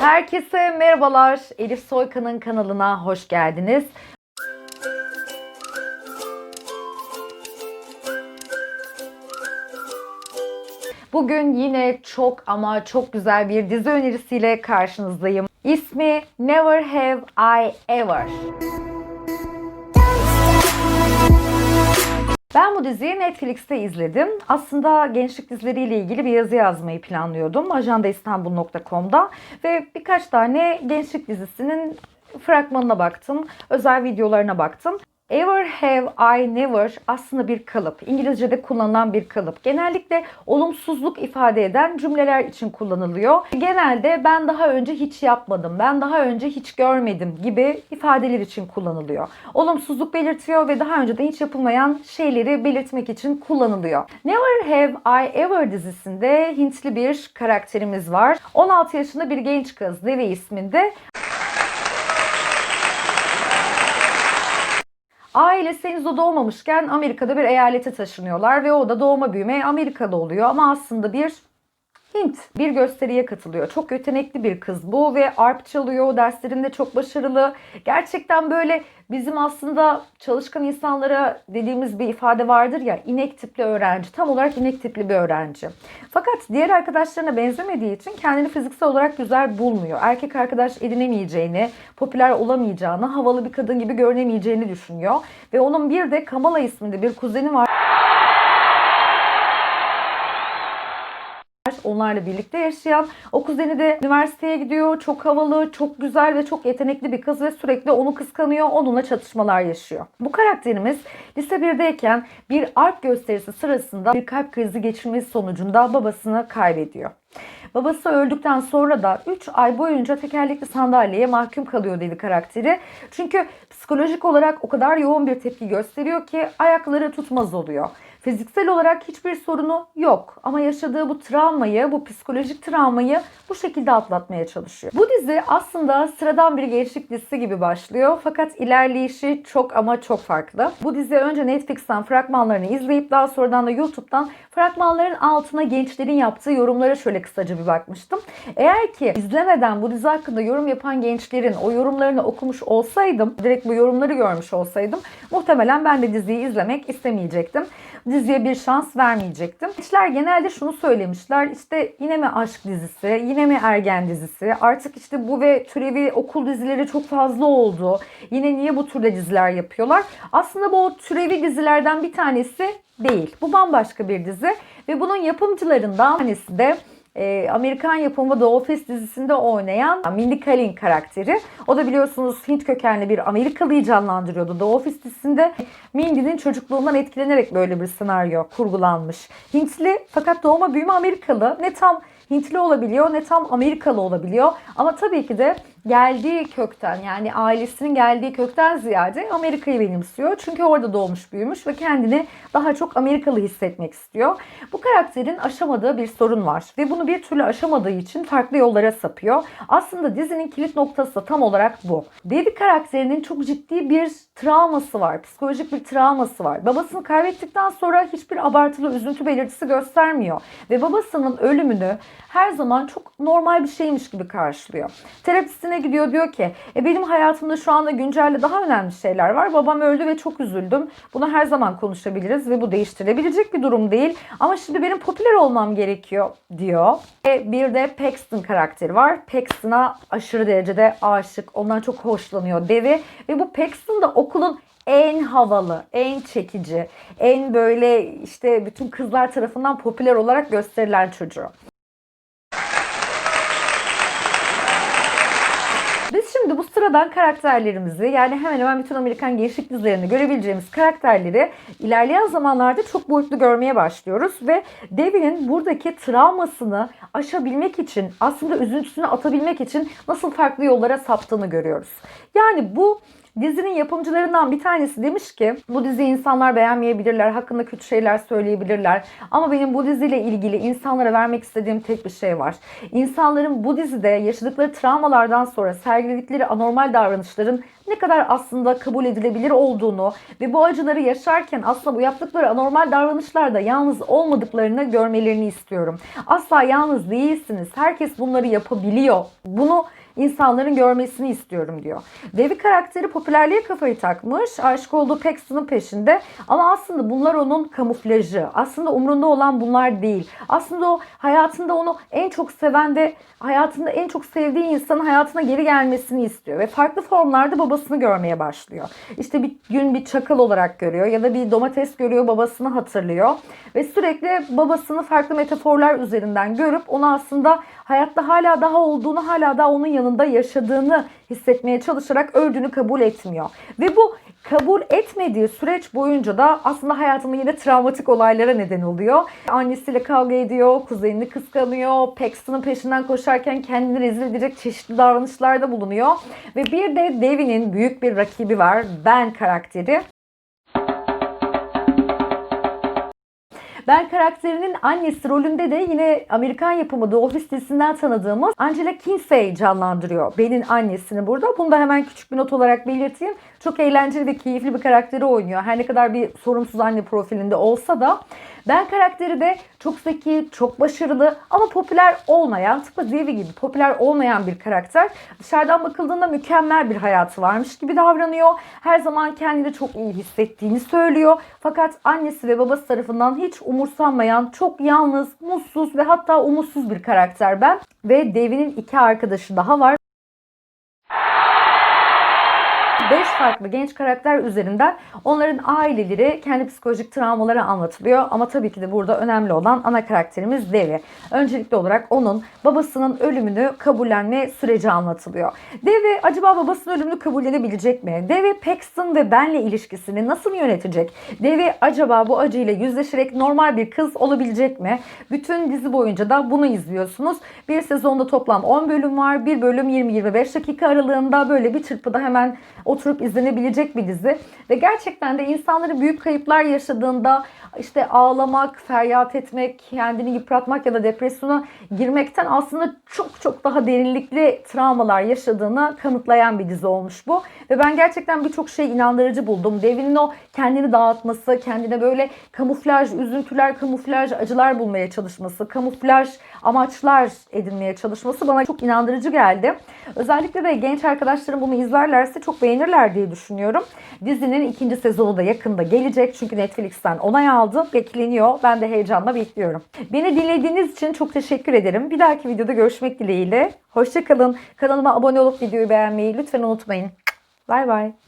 Herkese merhabalar. Elif Soykan'ın kanalına hoş geldiniz. Bugün yine çok ama çok güzel bir dizi önerisiyle karşınızdayım. İsmi Never Have I Ever. Ben bu diziyi Netflix'te izledim. Aslında gençlik dizileriyle ilgili bir yazı yazmayı planlıyordum. ajandaIstanbul.com'da ve birkaç tane gençlik dizisinin fragmanına baktım. Özel videolarına baktım. Ever have I never aslında bir kalıp. İngilizce'de kullanılan bir kalıp. Genellikle olumsuzluk ifade eden cümleler için kullanılıyor. Genelde ben daha önce hiç yapmadım, ben daha önce hiç görmedim gibi ifadeler için kullanılıyor. Olumsuzluk belirtiyor ve daha önceden hiç yapılmayan şeyleri belirtmek için kullanılıyor. Never Have I Ever dizisinde Hintli bir karakterimiz var. 16 yaşında bir genç kız Devi isminde Ailesi henüz doğmamışken Amerika'da bir eyalete taşınıyorlar ve o da doğma büyüme Amerika'da oluyor. Ama aslında bir Hint bir gösteriye katılıyor. Çok yetenekli bir kız bu ve arp çalıyor, derslerinde çok başarılı. Gerçekten böyle bizim aslında çalışkan insanlara dediğimiz bir ifade vardır ya inek tipli öğrenci. Tam olarak inek tipli bir öğrenci. Fakat diğer arkadaşlarına benzemediği için kendini fiziksel olarak güzel bulmuyor. Erkek arkadaş edinemeyeceğini, popüler olamayacağını, havalı bir kadın gibi görünemeyeceğini düşünüyor. Ve onun bir de Kamala isminde bir kuzeni var. Onlarla birlikte yaşayan. O kuzeni de üniversiteye gidiyor. Çok havalı, çok güzel ve çok yetenekli bir kız ve sürekli onu kıskanıyor. Onunla çatışmalar yaşıyor. Bu karakterimiz lise 1'deyken bir arp gösterisi sırasında bir kalp krizi geçirmesi sonucunda babasını kaybediyor. Babası öldükten sonra da 3 ay boyunca tekerlekli sandalyeye mahkum kalıyor dedi karakteri. Çünkü psikolojik olarak o kadar yoğun bir tepki gösteriyor ki ayakları tutmaz oluyor. Fiziksel olarak hiçbir sorunu yok ama yaşadığı bu travmayı, bu psikolojik travmayı bu şekilde atlatmaya çalışıyor. Bu dizi aslında sıradan bir gençlik dizisi gibi başlıyor fakat ilerleyişi çok ama çok farklı. Bu dizi önce Netflix'ten fragmanlarını izleyip daha sonradan da YouTube'dan fragmanların altına gençlerin yaptığı yorumlara şöyle kısaca bir bakmıştım. Eğer ki izlemeden bu dizi hakkında yorum yapan gençlerin o yorumlarını okumuş olsaydım, direkt bu yorumları görmüş olsaydım muhtemelen ben de diziyi izlemek istemeyecektim diziye bir şans vermeyecektim. Gençler genelde şunu söylemişler. İşte yine mi aşk dizisi, yine mi ergen dizisi? Artık işte bu ve türevi okul dizileri çok fazla oldu. Yine niye bu türde diziler yapıyorlar? Aslında bu türevi dizilerden bir tanesi değil. Bu bambaşka bir dizi ve bunun yapımcılarından tanesi de e, Amerikan yapımı The Office dizisinde oynayan Mindy Kaling karakteri. O da biliyorsunuz Hint kökenli bir Amerikalıyı canlandırıyordu The Office dizisinde. Mindy'nin çocukluğundan etkilenerek böyle bir senaryo kurgulanmış. Hintli fakat doğma büyüme Amerikalı. Ne tam Hintli olabiliyor ne tam Amerikalı olabiliyor. Ama tabii ki de geldiği kökten yani ailesinin geldiği kökten ziyade Amerika'yı benimsiyor. Çünkü orada doğmuş büyümüş ve kendini daha çok Amerikalı hissetmek istiyor. Bu karakterin aşamadığı bir sorun var ve bunu bir türlü aşamadığı için farklı yollara sapıyor. Aslında dizinin kilit noktası da tam olarak bu. Devi karakterinin çok ciddi bir travması var. Psikolojik bir travması var. Babasını kaybettikten sonra hiçbir abartılı üzüntü belirtisi göstermiyor. Ve babasının ölümünü her zaman çok normal bir şeymiş gibi karşılıyor. Terapisine gidiyor diyor ki e benim hayatımda şu anda güncelde daha önemli şeyler var. Babam öldü ve çok üzüldüm. Bunu her zaman konuşabiliriz ve bu değiştirebilecek bir durum değil. Ama şimdi benim popüler olmam gerekiyor diyor. Ve bir de Paxton karakteri var. Paxton'a aşırı derecede aşık. Ondan çok hoşlanıyor Devi. Ve bu Paxton da okulun en havalı, en çekici, en böyle işte bütün kızlar tarafından popüler olarak gösterilen çocuğu. Biz şimdi bu sıradan karakterlerimizi yani hemen hemen bütün Amerikan gençlik dizilerinde görebileceğimiz karakterleri ilerleyen zamanlarda çok boyutlu görmeye başlıyoruz ve Devin'in buradaki travmasını aşabilmek için aslında üzüntüsünü atabilmek için nasıl farklı yollara saptığını görüyoruz. Yani bu Dizinin yapımcılarından bir tanesi demiş ki bu diziyi insanlar beğenmeyebilirler, hakkında kötü şeyler söyleyebilirler. Ama benim bu diziyle ilgili insanlara vermek istediğim tek bir şey var. İnsanların bu dizide yaşadıkları travmalardan sonra sergiledikleri anormal davranışların ne kadar aslında kabul edilebilir olduğunu ve bu acıları yaşarken aslında bu yaptıkları anormal davranışlarda yalnız olmadıklarını görmelerini istiyorum. Asla yalnız değilsiniz. Herkes bunları yapabiliyor. Bunu insanların görmesini istiyorum diyor. Devi karakteri popülerliğe kafayı takmış. Aşık olduğu Paxton'ın peşinde. Ama aslında bunlar onun kamuflajı. Aslında umrunda olan bunlar değil. Aslında o hayatında onu en çok seven de hayatında en çok sevdiği insanın hayatına geri gelmesini istiyor. Ve farklı formlarda babasını görmeye başlıyor. İşte bir gün bir çakal olarak görüyor ya da bir domates görüyor babasını hatırlıyor. Ve sürekli babasını farklı metaforlar üzerinden görüp onu aslında hayatta hala daha olduğunu, hala daha onun yanında yaşadığını hissetmeye çalışarak öldüğünü kabul etmiyor. Ve bu kabul etmediği süreç boyunca da aslında hayatında yine travmatik olaylara neden oluyor. Annesiyle kavga ediyor, kuzenini kıskanıyor, Paxton'ın peşinden koşarken kendini rezil edecek çeşitli davranışlarda bulunuyor. Ve bir de Devin'in büyük bir rakibi var, Ben karakteri. Ben karakterinin annesi rolünde de yine Amerikan yapımı The Office dizisinden tanıdığımız Angela Kinsey canlandırıyor. Ben'in annesini burada. Bunu da hemen küçük bir not olarak belirteyim. Çok eğlenceli ve keyifli bir karakteri oynuyor. Her ne kadar bir sorumsuz anne profilinde olsa da. Ben karakteri de çok zeki, çok başarılı ama popüler olmayan, tıpkı Devi gibi popüler olmayan bir karakter. Dışarıdan bakıldığında mükemmel bir hayatı varmış gibi davranıyor. Her zaman kendini çok iyi hissettiğini söylüyor. Fakat annesi ve babası tarafından hiç umursanmayan, çok yalnız, mutsuz ve hatta umutsuz bir karakter ben. Ve Devi'nin iki arkadaşı daha var. 5 farklı genç karakter üzerinden onların aileleri, kendi psikolojik travmaları anlatılıyor. Ama tabii ki de burada önemli olan ana karakterimiz Devi. Öncelikli olarak onun babasının ölümünü kabullenme süreci anlatılıyor. Devi acaba babasının ölümünü kabullenebilecek mi? Devi Paxton ve Ben'le ilişkisini nasıl yönetecek? Devi acaba bu acıyla yüzleşerek normal bir kız olabilecek mi? Bütün dizi boyunca da bunu izliyorsunuz. Bir sezonda toplam 10 bölüm var. Bir bölüm 20-25 dakika aralığında böyle bir çırpıda hemen oturup izlenebilecek bir dizi. Ve gerçekten de insanların büyük kayıplar yaşadığında işte ağlamak, feryat etmek, kendini yıpratmak ya da depresyona girmekten aslında çok çok daha derinlikli travmalar yaşadığını kanıtlayan bir dizi olmuş bu. Ve ben gerçekten birçok şey inandırıcı buldum. Devinin o kendini dağıtması, kendine böyle kamuflaj, üzüntüler, kamuflaj, acılar bulmaya çalışması, kamuflaj amaçlar edinmeye çalışması bana çok inandırıcı geldi. Özellikle de genç arkadaşlarım bunu izlerlerse çok beğenirler diye düşünüyorum. Dizinin ikinci sezonu da yakında gelecek. Çünkü Netflix'ten onay aldı. Bekleniyor. Ben de heyecanla bekliyorum. Beni dinlediğiniz için çok teşekkür ederim. Bir dahaki videoda görüşmek dileğiyle. Hoşçakalın. Kanalıma abone olup videoyu beğenmeyi lütfen unutmayın. Bay bay.